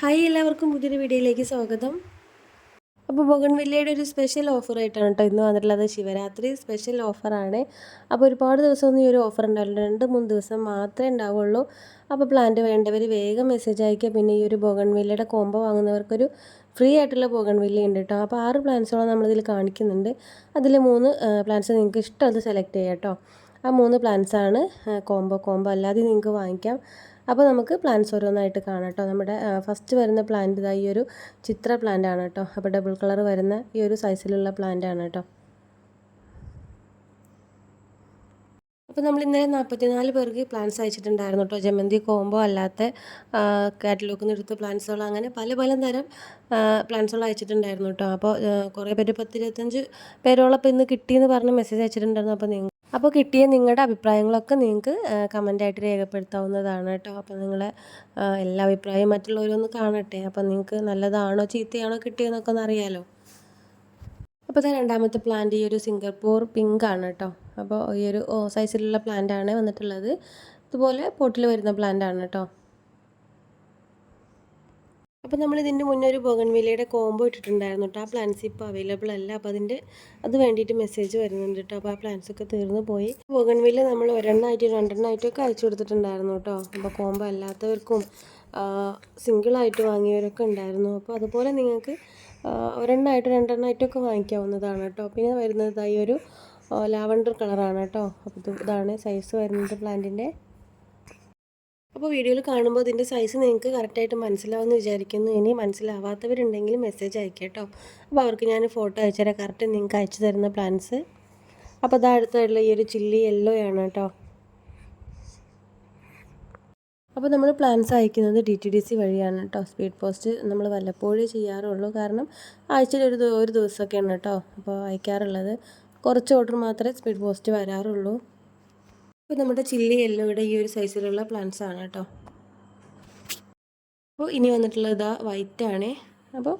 Hi എല്ലാവർക്കും പുതിയൊരു വീഡിയോയിലേക്ക് സ്വാഗതം. അപ്പോൾ ബൊഗൺവില്ലയുടെ ഒരു സ്പെഷ്യൽ ഓഫറായിട്ടാണ് കേട്ടോ ഇന്ന് വന്നിട്ടുള്ളത്. ശിവരാത്രി സ്പെഷ്യൽ ഓഫറാണ് അപ്പോൾ ഒരുപാട് ദിവസമൊന്നും ഈ ഒരു ഓഫർ ഉണ്ടാവില്ല. രണ്ട് മൂന്ന് ദിവസം മാത്രമേ ഉണ്ടാവുള്ളൂ. അപ്പോൾ പ്ലാന്റ് വേണ്ടവർ വേഗം മെസ്സേജ് അയക്കുക. പിന്നെ ഈ ഒരു ബൊഗൺവില്ലയുടെ കോംബോ വാങ്ങുന്നവർക്കൊരു ഫ്രീ ആയിട്ടുള്ള ബൊഗൺവില്ല ഉണ്ട് കേട്ടോ. അപ്പോൾ ആറ് പ്ലാന്റ്സോളം നമ്മളിതിൽ കാണിക്കുന്നുണ്ട്. അതിൽ മൂന്ന് പ്ലാന്റ്സ് നിങ്ങൾക്ക് ഇഷ്ടമുള്ളത് സെലക്ട് ചെയ്യാം കേട്ടോ. ആ മൂന്ന് പ്ലാന്റ്സാണ് കോംബോ കോംബോ അല്ലാതെ നിങ്ങൾക്ക് വാങ്ങിക്കാം. അപ്പോൾ നമുക്ക് പ്ലാന്റ്സ് ഓരോന്നായിട്ട് കാണാം കേട്ടോ നമ്മുടെ ഫസ്റ്റ് വരുന്ന പ്ലാന്റ് ഇതാ ഈ ഒരു ചിത്ര പ്ലാന്റ് ആണ് കേട്ടോ. അപ്പോൾ ഡബിൾ കളർ വരുന്ന ഈ ഒരു സൈസിലുള്ള പ്ലാന്റ് ആണ് കേട്ടോ. അപ്പോൾ നമ്മൾ ഇന്നലെ നാൽപ്പത്തിനാല് പേർക്ക് പ്ലാൻസ് അയച്ചിട്ടുണ്ടായിരുന്നു കേട്ടോ. ജമന്തി കോംബോ അല്ലാത്ത കാറ്റലോഗിൽ നിന്ന് എടുത്ത പ്ലാൻസുകൾ അങ്ങനെ പല പല തരം പ്ലാൻസുകൾ അയച്ചിട്ടുണ്ടായിരുന്നു കേട്ടോ. അപ്പോൾ കുറേ പേര് പത്തിരുപത്തഞ്ച് പേരോളം ഇപ്പോൾ ഇന്ന് കിട്ടിയെന്ന് പറഞ്ഞ് മെസ്സേജ് അയച്ചിട്ടുണ്ടായിരുന്നു. അപ്പോൾ നിങ്ങൾ അപ്പോൾ കിട്ടിയ നിങ്ങളുടെ അഭിപ്രായങ്ങളൊക്കെ നിങ്ങൾക്ക് കമന്റായിട്ട് രേഖപ്പെടുത്താവുന്നതാണ് കേട്ടോ. അപ്പോൾ നിങ്ങളെ എല്ലാ അഭിപ്രായവും മറ്റുള്ളവരൊന്ന് കാണട്ടെ. അപ്പോൾ നിങ്ങൾക്ക് നല്ലതാണോ ചീത്തയാണോ കിട്ടിയെന്നൊക്കെ ഒന്ന് അറിയാമല്ലോ അപ്പോൾ ഇത് രണ്ടാമത്തെ പ്ലാന്റ് ഈ ഒരു സിംഗപ്പൂർ പിങ്ക് ആണ് കേട്ടോ. അപ്പോൾ ഈ ഒരു സൈസിലുള്ള പ്ലാന്റ് ആണ് വന്നിട്ടുള്ളത്. ഇതുപോലെ പോട്ടിൽ വരുന്ന പ്ലാന്റ് ആണ് കേട്ടോ. അപ്പോൾ നമ്മൾ ഇതിന്റെ മുന്നേ ഒരു ബോഗൺവില്ലയുടെ കോംബോ ഇട്ടിട്ടുണ്ടായിരുന്നു കേട്ടോ ആ പ്ലാൻസ് ഇപ്പോൾ അവൈലബിൾ അല്ല. അപ്പോൾ അതിന്റെ അത് വേണ്ടിയിട്ട് മെസ്സേജ് വരുന്നുണ്ട് കേട്ടോ അപ്പോൾ ആ പ്ലാൻസ് ഒക്കെ തീർന്നു പോയി. ബോഗൺവില്ല നമ്മൾ ഒരെണ്ണമായിട്ട് രണ്ടെണ്ണമായിട്ടൊക്കെ അയച്ചു കൊടുത്തിട്ടുണ്ടായിരുന്നു കേട്ടോ അപ്പോൾ കോംബോ അല്ലാത്തവർക്കും സിംഗിളായിട്ട് വാങ്ങിയവരൊക്കെ ഉണ്ടായിരുന്നു. അപ്പോൾ അതുപോലെ നിങ്ങൾക്ക് ഒരെണ്ണമായിട്ട് രണ്ടെണ്ണമായിട്ടൊക്കെ വാങ്ങിക്കാവുന്നതാണ് കേട്ടോ പിന്നെ വരുന്നത് ഒരു ലാവണ്ടർ കളറാണ് കേട്ടോ അപ്പോൾ ഇതാണ് സൈസ് വരുന്നത് പ്ലാന്റിന്റെ അപ്പോൾ വീഡിയോയിൽ കാണുമ്പോൾ ഇതിന്റെ സൈസ് നിങ്ങൾക്ക് കറക്റ്റായിട്ട് മനസ്സിലാവുമെന്ന് വിചാരിക്കുന്നു. ഇനി മനസ്സിലാവാത്തവരുണ്ടെങ്കിൽ മെസ്സേജ് അയക്കാം കേട്ടോ. അപ്പോൾ അവർക്ക് ഞാൻ ഫോട്ടോ അയച്ചുതരാം കറക്റ്റ് നിങ്ങൾക്ക് അയച്ചു തരുന്ന പ്ലാൻസ് അപ്പോൾ അത് അടുത്തായിട്ടുള്ള ഈ ഒരു ചില്ലി യെല്ലോ ആണ് കേട്ടോ. അപ്പോൾ നമ്മൾ പ്ലാൻസ് അയക്കുന്നത് ഡി ടി ഡി സി വഴിയാണ് കേട്ടോ. സ്പീഡ് പോസ്റ്റ് നമ്മൾ വല്ലപ്പോഴേ ചെയ്യാറുള്ളൂ. കാരണം ആഴ്ചയിൽ ഒരു ഒരു ദിവസമൊക്കെയാണ് കേട്ടോ. അപ്പോൾ അയക്കാറുള്ളത്. കുറച്ച് ഓർഡർ മാത്രമേ സ്പീഡ് പോസ്റ്റ് വരാറുള്ളൂ. ഇപ്പോൾ നമ്മുടെ ചില്ലി യെല്ലോയുടെ ഈ ഒരു സൈസിലുള്ള പ്ലാന്റ്സ് ആണ് കേട്ടോ. അപ്പോൾ ഇനി വന്നിട്ടുള്ളത് ഇതാ വൈറ്റ് ആണ്. അപ്പോൾ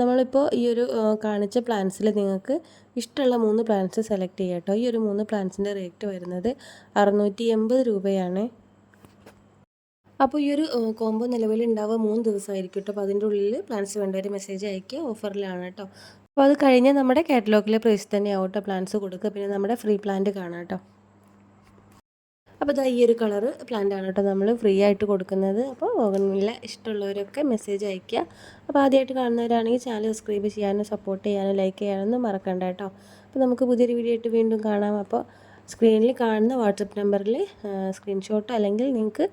നമ്മളിപ്പോൾ ഈ ഒരു കാണിച്ച പ്ലാന്റ്സിൽ നിങ്ങൾക്ക് ഇഷ്ടമുള്ള മൂന്ന് പ്ലാന്റ്സ് സെലക്ട് ചെയ്യാം കേട്ടോ. ഈ ഒരു മൂന്ന് പ്ലാന്റ്സിന്റെ റേറ്റ് വരുന്നത് അറുന്നൂറ്റി എൺപത് രൂപയാണ്. അപ്പോൾ ഈ ഒരു കോംബോ നിലവിൽ ഉണ്ടാവുക മൂന്ന് ദിവസമായിരിക്കും കേട്ടോ. അപ്പോൾ അതിന്റെ ഉള്ളിൽ പ്ലാൻസ് വേണ്ടവർ മെസ്സേജ് അയക്കുക ഓഫറിലാണ് കേട്ടോ. അപ്പോൾ അത് കഴിഞ്ഞാൽ നമ്മുടെ കാറ്റലോഗിലെ പ്രൈസ് തന്നെ ആവട്ടെ പ്ലാൻസ് കൊടുക്കുക. പിന്നെ നമ്മുടെ ഫ്രീ പ്ലാന്റ് കാണാം കേട്ടോ. അപ്പോൾ ഇതാ ഈ ഒരു കളറ് പ്ലാന്റ് ആണ് കേട്ടോ നമ്മൾ ഫ്രീ ആയിട്ട് കൊടുക്കുന്നത്. അപ്പോൾ ഓഗൻവില്ല ഇഷ്ടമുള്ളവരൊക്കെ മെസ്സേജ് അയയ്ക്കുക. അപ്പോൾ ആദ്യമായിട്ട് കാണുന്നവരാണെങ്കിൽ ചാനൽ സബ്സ്ക്രൈബ് ചെയ്യാനും സപ്പോർട്ട് ചെയ്യാനും ലൈക്ക് ചെയ്യാനൊന്നും മറക്കണ്ട കേട്ടോ. അപ്പോൾ നമുക്ക് പുതിയൊരു വീഡിയോ ആയിട്ട് വീണ്ടും കാണാം. അപ്പോൾ സ്ക്രീനിൽ കാണുന്ന വാട്സപ്പ് നമ്പറിൽ സ്ക്രീൻഷോട്ട് അല്ലെങ്കിൽ നിങ്ങൾക്ക്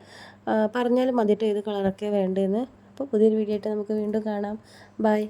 പറഞ്ഞാലും മതിയിട്ട് ഏത് കളറൊക്കെ വേണ്ടതെന്ന് അപ്പോൾ പുതിയൊരു വീഡിയോ ആയിട്ട് നമുക്ക് വീണ്ടും കാണാം. ബൈ